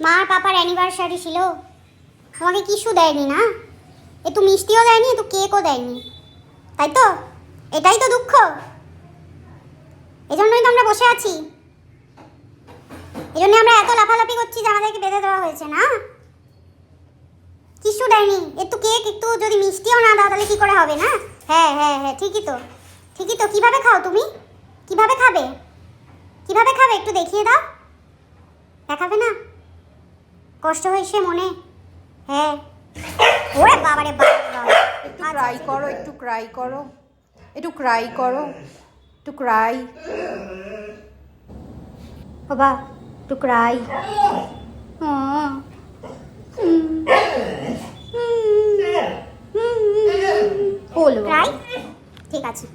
মার পাপার অ্যানিভার্সারি ছিল। আমাকে কিছু দেয়নি না। একটু মিষ্টিও দেয়নি একটু কেকও দেয়নি। তাই তো? এটাই তো দুঃখ। এজন্যই তো আমরা বসে আছি। এই জন্য আমরা এত লাফালাফি করছি যে আমাদেরকে বেঁধে দেওয়া হয়েছে না? কিছু দেয়নি। একটু কেক একটু যদি মিষ্টিও না দাও তাহলে কী করে হবে না? হ্যাঁ হ্যাঁ হ্যাঁ ঠিকই তো। ঠিকই তো। কীভাবে খাও তুমি? কীভাবে খাবে? কীভাবে খাবে? একটু দেখিয়ে দাও। দেখাবে না? কষ্ট হয়েছে মনে? হ্যাঁ। ওরে বাবারে বাবা। একটু ক্রাই করো একটু ক্রাই করো। একটু ক্রাই করো একটু ক্রাই বাবা একটু ক্রাই ক্রাই ঠিক আছে।